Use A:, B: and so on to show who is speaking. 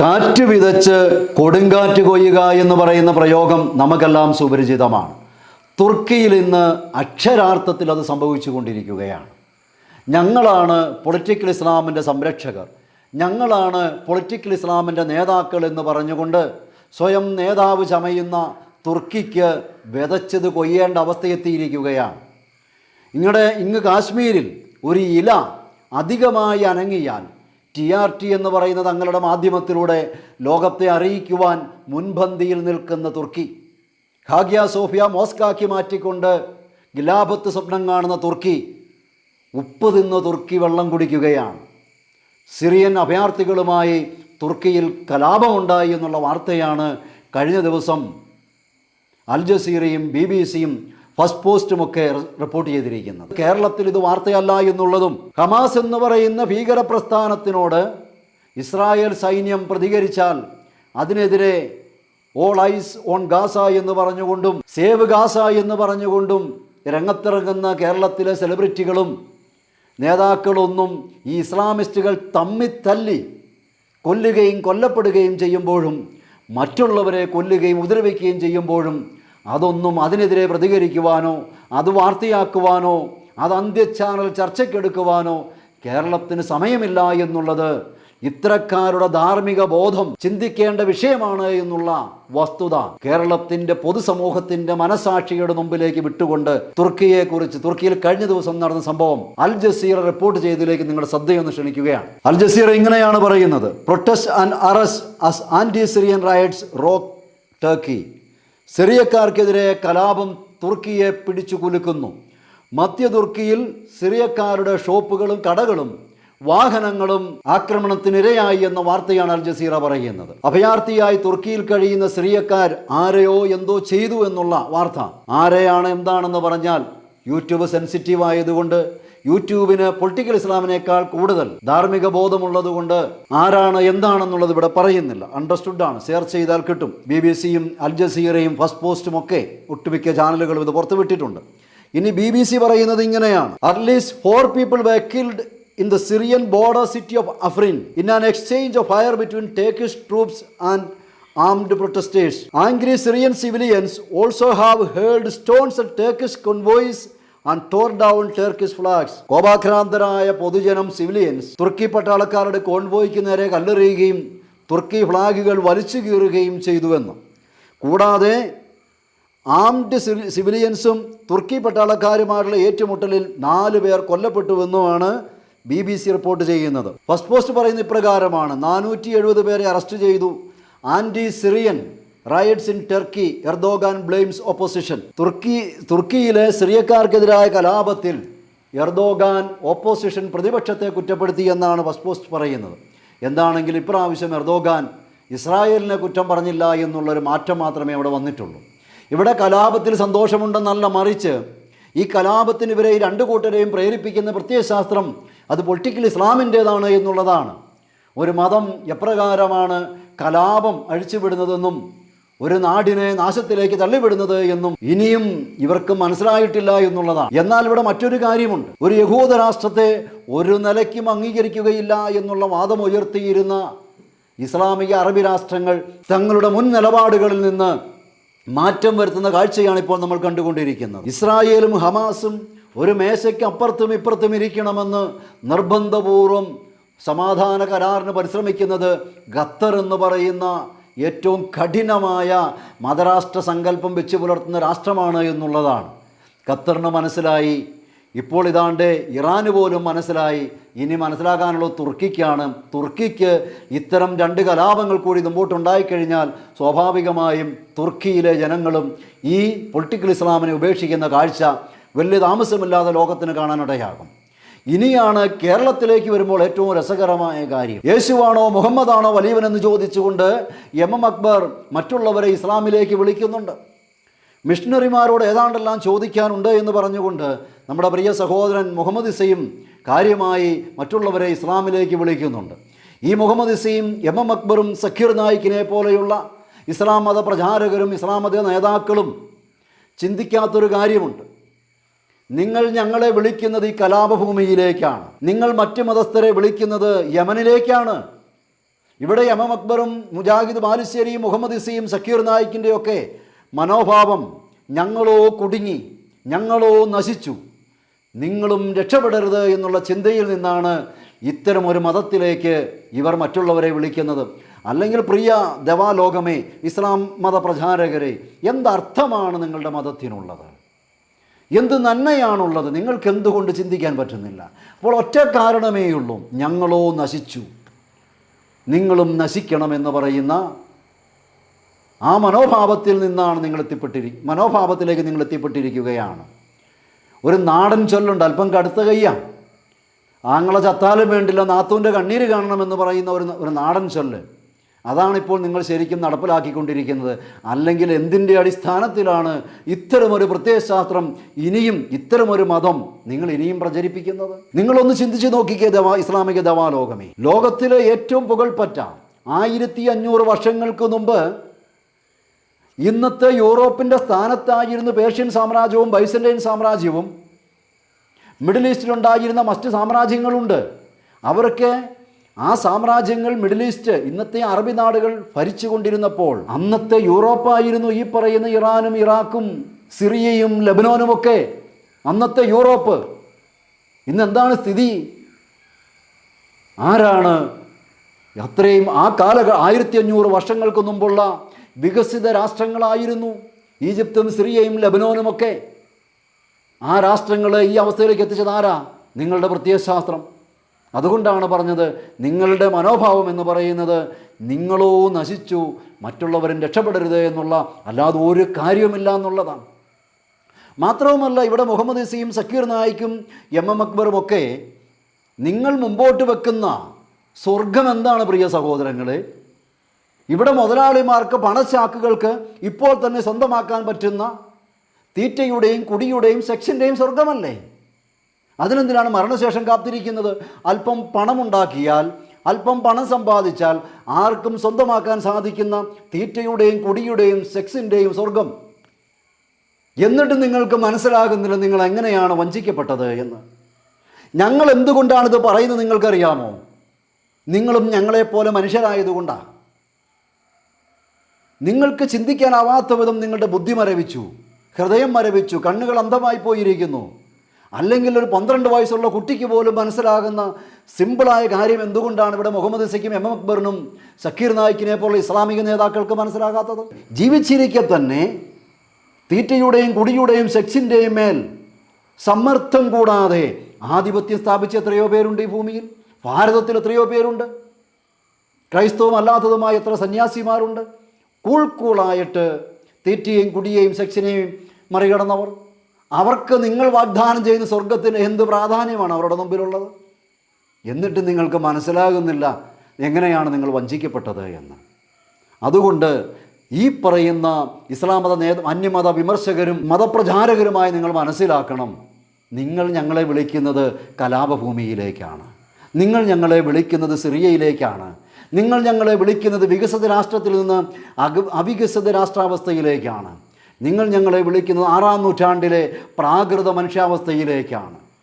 A: കാറ്റ് വിതച്ച് കൊടുങ്കാറ്റ് കൊയ്യുക എന്ന് പറയുന്ന പ്രയോഗം നമുക്കെല്ലാം സുപരിചിതമാണ്. തുർക്കിയിൽ ഇന്ന് അക്ഷരാർത്ഥത്തിൽ അത് സംഭവിച്ചു കൊണ്ടിരിക്കുകയാണ് ഞങ്ങളാണ് പൊളിറ്റിക്കൽ ഇസ്ലാമിന്റെ സംരക്ഷകർ. ഞങ്ങളാണ് പൊളിറ്റിക്കൽ ഇസ്ലാമിന്റെ നേതാക്കൾ എന്ന് പറഞ്ഞുകൊണ്ട് സ്വയം നേതാവ് ചമയുന്ന തുർക്കിക്ക് വിതച്ചത് കൊയ്യേണ്ട അവസ്ഥയെത്തിയിരിക്കുകയാണ്. ഇങ്ങടെ ഇങ്ങ് കാശ്മീരിൽ ഒരു ഇല അധികമായി അനങ്ങിയാൽ ടി ആർ ടി എന്ന് പറയുന്ന തങ്ങളുടെ മാധ്യമത്തിലൂടെ ലോകത്തെ അറിയിക്കുവാൻ മുൻപന്തിയിൽ നിൽക്കുന്ന തുർക്കി. ഖാഗ്യ സോഫിയ മോസ്കാക്കി മാറ്റിക്കൊണ്ട് ഗിലാപത്ത് സ്വപ്നം കാണുന്ന തുർക്കി ഉപ്പ് തിന്ന് തുർക്കി വെള്ളം കുടിക്കുകയാണ്. സിറിയൻ അഭയാർത്ഥികളുമായി തുർക്കിയിൽ കലാപമുണ്ടായി എന്നുള്ള വാർത്തയാണ് കഴിഞ്ഞ ദിവസം അൽ ജസീറയും ബി ബി സിയും ഫസ്റ്റ് പോസ്റ്റും ഒക്കെ റിപ്പോർട്ട് ചെയ്തിരിക്കുന്നത്. കേരളത്തിൽ ഇത് വാർത്തയല്ല എന്നുള്ളതും ഹമാസ് എന്ന് പറയുന്ന ഭീകര പ്രസ്ഥാനത്തിനോട് ഇസ്രായേൽ സൈന്യം പ്രതികരിച്ചാൽ അതിനെതിരെ ഓൾ ഐസ് ഓൺ ഗാസ എന്ന് പറഞ്ഞുകൊണ്ടും സേവ് ഗാസ എന്ന് പറഞ്ഞുകൊണ്ടും രംഗത്തിറങ്ങുന്ന കേരളത്തിലെ സെലിബ്രിറ്റികളും നേതാക്കളൊന്നും ഈ ഇസ്ലാമിസ്റ്റുകൾ തമ്മി തല്ലി കൊല്ലുകയും കൊല്ലപ്പെടുകയും ചെയ്യുമ്പോഴും മറ്റുള്ളവരെ കൊല്ലുകയും ഉപദ്രവിക്കുകയും ചെയ്യുമ്പോഴും അതൊന്നും അതിനെതിരെ പ്രതികരിക്കുവാനോ അത് വാർത്തയാക്കുവാനോ അത് അന്ത്യ ചാനൽ ചർച്ചയ്ക്കെടുക്കുവാനോ കേരളത്തിന് സമയമില്ല എന്നുള്ളത് ഇത്തരക്കാരുടെ ധാർമ്മിക ബോധം ചിന്തിക്കേണ്ട വിഷയമാണ് എന്നുള്ള വസ്തുത കേരളത്തിന്റെ പൊതുസമൂഹത്തിന്റെ മനസാക്ഷിയുടെ മുമ്പിലേക്ക് വിട്ടുകൊണ്ട് തുർക്കിയെ കുറിച്ച് തുർക്കിയിൽ കഴിഞ്ഞ ദിവസം നടന്ന സംഭവം അൽ ജസീറ റിപ്പോർട്ട് ചെയ്തതിലേക്ക് നിങ്ങൾ ശ്രദ്ധയൊന്ന് ക്ഷണിക്കുകയാണ്. അൽ ജസീറ ഇങ്ങനെയാണ് പറയുന്നത്. Protest and arrest anti Syrian riots rock Turkey സിറിയക്കാർക്കെതിരെ കലാപം തുർക്കിയെ പിടിച്ചു കുലുക്കുന്നു. മധ്യ തുർക്കിയിൽ സിറിയക്കാരുടെ ഷോപ്പുകളും കടകളും വാഹനങ്ങളും ആക്രമണത്തിനിരയായി എന്ന വാർത്തയാണ് അൽ ജസീറ പറയുന്നത്. അഭയാർത്ഥിയായി തുർക്കിയിൽ കഴിയുന്ന സിറിയക്കാർ ആരെയോ എന്തോ ചെയ്തു എന്നുള്ള വാർത്ത. ആരെയാണ് എന്താണെന്ന് പറഞ്ഞാൽ യൂട്യൂബ് സെൻസിറ്റീവ് ആയതുകൊണ്ട് യൂട്യൂബിന് പൊളിറ്റിക്കൽ ഇസ്ലാമിനേക്കാൾ കൂടുതൽ ധാർമ്മിക ബോധമുള്ളതുകൊണ്ട് ആരാണ് എന്താണെന്നുള്ളത് ഇവിടെ പറയുന്നില്ല. അണ്ടർസ്റ്റുഡാണ് സെർച്ച് ചെയ്താൽ കിട്ടും. ബി ബി സിയും അൽ ജസീറയും ഫസ്റ്റ് പോസ്റ്റും ഒക്കെ ഒട്ടുമിക്ക ചാനലുകളും ഇത് പുറത്തുവിട്ടിട്ടുണ്ട് ഇനി ബി ബി സി പറയുന്നത് ഇങ്ങനെയാണ്. At least four people were killed in the Syrian border city of Afrin in an exchange of fire between Turkish troops and armed protesters angry Syrian civilians also have hurled stones at Turkish convoys and tore down Turkish flags കോപാക്രാന്തരായ പൊതുജനം civilians തുർക്കി പട്ടാളക്കാരുടെ കോൺവോയ്ക്ക് നേരെ കല്ലെറിയുകയും തുർക്കി ഫ്ലാഗുകൾ വലിച്ചു കീറുകയും ചെയ്തുവെന്ന്. കൂടാതെ armed സിവിലിയൻസും തുർക്കി പട്ടാളക്കാരുമായുള്ള ഏറ്റുമുട്ടലിൽ നാല് പേർ കൊല്ലപ്പെട്ടുവെന്നുമാണ് B B C report ചെയ്യുന്നത്. ഫസ്റ്റ് പോസ്റ്റ് പറയുന്ന ഇപ്രകാരമാണ്. നാനൂറ്റി എഴുപത് പേരെ അറസ്റ്റ് ചെയ്തു. Anti Syrian riots in Turkey Erdogan blames opposition തുർക്കി തുർക്കിയിലെ സിറിയക്കാർക്കെതിരായ കലാപത്തിൽ എർദോഗാൻ ഓപ്പോസിഷൻ പ്രതിപക്ഷത്തെ കുറ്റപ്പെടുത്തി എന്നാണ് വസ്പോസ്റ്റ് പോസ്റ്റ് പറയുന്നത്. എന്താണെങ്കിൽ ഇപ്രാവശ്യം എർദോഗാൻ ഇസ്രായേലിനെ കുറ്റം പറഞ്ഞില്ല എന്നുള്ളൊരു മാറ്റം മാത്രമേ അവിടെ വന്നിട്ടുള്ളൂ. ഇവിടെ കലാപത്തിൽ സന്തോഷമുണ്ടെന്നല്ല മറിച്ച് ഈ കലാപത്തിന് ഇവരെ ഈ രണ്ട് കൂട്ടരെയും പ്രേരിപ്പിക്കുന്ന പ്രത്യയശാസ്ത്രം അത് പൊളിറ്റിക്കൽ ഇസ്ലാമിന്റേതാണ് എന്നുള്ളതാണ്. ഒരു മതം എപ്രകാരമാണ് കലാപം അഴിച്ചുവിടുന്നതെന്നും ഒരു നാടിനെ നാശത്തിലേക്ക് തള്ളിവിടുന്നത് എന്നും ഇനിയും ഇവർക്ക് മനസ്സിലായിട്ടില്ല എന്നുള്ളതാണ്. എന്നാൽ ഇവിടെ മറ്റൊരു കാര്യമുണ്ട്. ഒരു യഹൂദ രാഷ്ട്രത്തെ ഒരു നിലയ്ക്കും അംഗീകരിക്കുകയില്ല എന്നുള്ള വാദം ഉയർത്തിയിരുന്ന ഇസ്ലാമിക അറബി രാഷ്ട്രങ്ങൾ തങ്ങളുടെ മുൻ നിലപാടുകളിൽ നിന്ന് മാറ്റം വരുത്തുന്ന കാഴ്ചയാണ് ഇപ്പോൾ നമ്മൾ കണ്ടുകൊണ്ടിരിക്കുന്നത്. ഇസ്രായേലും ഹമാസും ഒരു മേശയ്ക്ക് അപ്പുറത്തും ഇപ്പുറത്തും ഇരിക്കണമെന്ന് നിർബന്ധപൂർവം സമാധാന കരാറിന് പരിശ്രമിക്കുന്നത് ഖത്തർ എന്ന് പറയുന്ന ഏറ്റവും കഠിനമായ മതരാഷ്ട്ര സങ്കല്പം വെച്ച് പുലർത്തുന്ന രാഷ്ട്രമാണ് എന്നുള്ളതാണ്. ഖത്തറിന് മനസ്സിലായി. ഇപ്പോൾ ഇതാണ്ട് ഇറാന് പോലും മനസ്സിലായി. ഇനി മനസ്സിലാക്കാനുള്ള തുർക്കിക്കാണ്. തുർക്കിക്ക് ഇത്തരം രണ്ട് കലാപങ്ങൾ കൂടി മുമ്പോട്ടുണ്ടായിക്കഴിഞ്ഞാൽ സ്വാഭാവികമായും തുർക്കിയിലെ ജനങ്ങളും ഈ പൊളിറ്റിക്കൽ ഇസ്ലാമിനെ ഉപേക്ഷിക്കുന്ന കാഴ്ച വലിയ താമസമില്ലാതെ ലോകത്തിന് കാണാനിടയാകും. ഇനിയാണ് കേരളത്തിലേക്ക് വരുമ്പോൾ ഏറ്റവും രസകരമായ കാര്യം. യേശുവാണോ മുഹമ്മദാണോ വലിയവനെന്ന് ചോദിച്ചുകൊണ്ട് എം എം അക്ബർ മറ്റുള്ളവരെ ഇസ്ലാമിലേക്ക് വിളിക്കുന്നുണ്ട്. മിഷണറിമാരോട് ഏതാണ്ടെല്ലാം ചോദിക്കാനുണ്ട് എന്ന് പറഞ്ഞുകൊണ്ട് നമ്മുടെ പ്രിയ സഹോദരൻ മുഹമ്മദ് ഇസയും കാര്യമായി മറ്റുള്ളവരെ ഇസ്ലാമിലേക്ക് വിളിക്കുന്നുണ്ട്. ഈ മുഹമ്മദ് ഇസയും എം എം അക്ബറും സക്കീർ നായിക്കിനെ പോലെയുള്ള ഇസ്ലാം മത പ്രചാരകരും ഇസ്ലാം മത നേതാക്കളും ചിന്തിക്കാത്തൊരു കാര്യമുണ്ട്. നിങ്ങൾ ഞങ്ങളെ വിളിക്കുന്നത് ഈ കലാപഭൂമിയിലേക്കാണ്. നിങ്ങൾ മറ്റു മതസ്ഥരെ വിളിക്കുന്നത് യമനിലേക്കാണ്. ഇവിടെ എം അക്ബറും മുജാഹിദ് ബാലുശ്ശേരിയും മുഹമ്മദ് ഇസിയും സക്കീർ നായിക്കിന്റെയൊക്കെ മനോഭാവം ഞങ്ങളോ കുടുങ്ങി ഞങ്ങളോ നശിച്ചു. നിങ്ങളും രക്ഷപ്പെടരുത് എന്നുള്ള ചിന്തയിൽ നിന്നാണ് ഇത്തരം ഒരു മതത്തിലേക്ക് ഇവർ മറ്റുള്ളവരെ വിളിക്കുന്നത്. അല്ലെങ്കിൽ പ്രിയ ദവാലോകമേ ഇസ്ലാം മത പ്രചാരകരെ എന്തർത്ഥമാണ് നിങ്ങളുടെ മതത്തിനുള്ളത്? എന്ത് നന്മയാണുള്ളത്? നിങ്ങൾക്ക് എന്തുകൊണ്ട് ചിന്തിക്കാൻ പറ്റുന്നില്ല. അപ്പോൾ ഒറ്റ കാരണമേയുള്ളൂ ഞങ്ങളോ നശിച്ചു. നിങ്ങളും നശിക്കണമെന്ന് പറയുന്ന ആ മനോഭാവത്തിൽ നിന്നാണ് നിങ്ങൾ എത്തിപ്പെട്ടിരി മനോഭാവത്തിലേക്ക് നിങ്ങൾ എത്തിപ്പെട്ടിരിക്കുകയാണ്. ഒരു നാടൻ ചൊല്ലുണ്ട് അല്പം കടുത്ത കയ്യാണ് ആങ്ങളെ ചത്താലും വേണ്ടില്ല നാത്തൂന്റെ കണ്ണീര് കാണണമെന്ന് പറയുന്ന ഒരു ഒരു നാടൻ ചൊല്ല്. അതാണിപ്പോൾ നിങ്ങൾ ശരിക്കും നടപ്പിലാക്കിക്കൊണ്ടിരിക്കുന്നത്. അല്ലെങ്കിൽ എന്തിന്റെ അടിസ്ഥാനത്തിലാണ് ഇത്തരമൊരു പ്രത്യയശാസ്ത്രം ഇനിയും ഇത്തരമൊരു മതം നിങ്ങൾ ഇനിയും പ്രചരിപ്പിക്കുന്നത്? നിങ്ങളൊന്ന് ചിന്തിച്ച് നോക്കിക്കേ ദവാ ഇസ്ലാമിക ദവാലോകമേ. ലോകത്തിലെ ഏറ്റവും പുകൾപ്പറ്റ ആയിരത്തി അഞ്ഞൂറ് വർഷങ്ങൾക്ക് മുമ്പ് ഇന്നത്തെ യൂറോപ്പിന്റെ സ്ഥാനത്തായിരുന്നു പേർഷ്യൻ സാമ്രാജ്യവും ബൈസന്റൈൻ സാമ്രാജ്യവും മിഡിൽ ഈസ്റ്റിലുണ്ടായിരുന്ന മറ്റ് സാമ്രാജ്യങ്ങളുണ്ട്. അവർക്ക് ആ സാമ്രാജ്യങ്ങൾ മിഡിൽ ഈസ്റ്റ് ഇന്നത്തെ അറബി നാടുകൾ ഭരിച്ചുകൊണ്ടിരുന്നപ്പോൾ അന്നത്തെ യൂറോപ്പായിരുന്നു ഈ പറയുന്ന ഇറാനും ഇറാഖും സിറിയയും ലബനോനുമൊക്കെ. അന്നത്തെ യൂറോപ്പ് ഇന്ന് എന്താണ് സ്ഥിതി? ആരാണ് അത്രയും ആ കാല ആയിരത്തി അഞ്ഞൂറ് വർഷങ്ങൾക്ക് മുമ്പുള്ള വികസിത രാഷ്ട്രങ്ങളായിരുന്നു ഈജിപ്തും സിറിയയും ലബനോനുമൊക്കെ. ആ രാഷ്ട്രങ്ങളെ ഈ അവസ്ഥയിലേക്ക് എത്തിച്ചത് ആരാ? നിങ്ങളുടെ പ്രത്യയശാസ്ത്രം. അതുകൊണ്ടാണ് പറഞ്ഞത് നിങ്ങളുടെ മനോഭാവം എന്ന് പറയുന്നത് നിങ്ങളോ നശിച്ചു മറ്റുള്ളവരും രക്ഷപ്പെടരുത് എന്നുള്ള അല്ലാതെ ഒരു കാര്യമില്ല എന്നുള്ളതാണ്. മാത്രവുമല്ല ഇവിടെ മുഹമ്മദ് ഇസിയും സക്കീർ നായിക്കും എം എം അക്ബറും ഒക്കെ നിങ്ങൾ മുമ്പോട്ട് വെക്കുന്ന സ്വർഗം എന്താണ് പ്രിയ സഹോദരങ്ങളെ? ഇവിടെ മുതലാളിമാർക്ക് പണച്ചാക്കുകൾക്ക് ഇപ്പോൾ തന്നെ സ്വന്തമാക്കാൻ പറ്റുന്ന തീറ്റയുടെയും കുടിയുടെയും സെക്ഷന്റെയും സ്വർഗമല്ലേ? അതിനെന്തിനാണ് മരണശേഷം കാത്തിരിക്കുന്നത്? അല്പം പണമുണ്ടാക്കിയാൽ അല്പം പണം സമ്പാദിച്ചാൽ ആർക്കും സ്വന്തമാക്കാൻ സാധിക്കുന്ന തീറ്റയുടെയും കുടിയുടെയും സെക്സിന്റെയും സ്വർഗം എന്നിട്ട് നിങ്ങൾക്ക് മനസ്സിലാകുന്നില്ല നിങ്ങൾ എങ്ങനെയാണ് വഞ്ചിക്കപ്പെട്ടത് എന്ന്. ഞങ്ങൾ എന്തുകൊണ്ടാണിത് പറയുന്നത് നിങ്ങൾക്കറിയാമോ? നിങ്ങളും ഞങ്ങളെപ്പോലെ മനുഷ്യരായതുകൊണ്ടാണ് നിങ്ങൾക്ക് ചിന്തിക്കാനാവാത്ത വിധം നിങ്ങളുടെ ബുദ്ധി മരവിച്ചു ഹൃദയം മരവിച്ചു കണ്ണുകൾ അന്ധമായി പോയിരിക്കുന്നു. അല്ലെങ്കിൽ ഒരു പന്ത്രണ്ട് വയസ്സുള്ള കുട്ടിക്ക് പോലും മനസ്സിലാകുന്ന സിമ്പിളായ കാര്യം എന്തുകൊണ്ടാണ് ഇവിടെ മുഹമ്മദ് സക്കിം എം എം അക്ബറിനും സക്കീർ നായിക്കിനെ പോലുള്ള ഇസ്ലാമിക നേതാക്കൾക്ക് മനസ്സിലാകാത്തത്? ജീവിച്ചിരിക്കെ തന്നെ തീറ്റയുടെയും കുടിയുടെയും സെക്സിന്റെയും മേൽ സമ്മർദ്ദം കൂടാതെ ആധിപത്യം സ്ഥാപിച്ച എത്രയോ പേരുണ്ട് ഈ ഭൂമിയിൽ. ഭാരതത്തിൽ എത്രയോ പേരുണ്ട്. ക്രൈസ്തവം അല്ലാത്തതുമായ എത്ര സന്യാസിമാരുണ്ട്. കൂൾ കൂളായിട്ട് തീറ്റയെയും കുടിയെയും സെക്സിനെയും മറികടന്നവർ. അവർക്ക് നിങ്ങൾ വാഗ്ദാനം ചെയ്യുന്ന സ്വർഗത്തിന് എന്ത് പ്രാധാന്യമാണ് അവരുടെ മുമ്പിലുള്ളത്? എന്നിട്ട് നിങ്ങൾക്ക് മനസ്സിലാകുന്നില്ല എങ്ങനെയാണ് നിങ്ങൾ വഞ്ചിക്കപ്പെട്ടത് എന്ന്. അതുകൊണ്ട് ഈ പറയുന്ന ഇസ്ലാം മത നേ അന്യമത വിമർശകരും മതപ്രചാരകരുമായി നിങ്ങൾ മനസ്സിലാക്കണം. നിങ്ങൾ ഞങ്ങളെ വിളിക്കുന്നത് കലാപഭൂമിയിലേക്കാണ്. നിങ്ങൾ ഞങ്ങളെ വിളിക്കുന്നത് സിറിയയിലേക്കാണ്. നിങ്ങൾ ഞങ്ങളെ വിളിക്കുന്നത് വികസിത രാഷ്ട്രത്തിൽ നിന്ന് അവികസിത രാഷ്ട്രാവസ്ഥയിലേക്കാണ്. നിങ്ങൾ ഞങ്ങളെ വിളിക്കുന്നത് ആറാം നൂറ്റാണ്ടിലെ പ്രാകൃത മനുഷ്യാവസ്ഥയിലേക്കാണ്.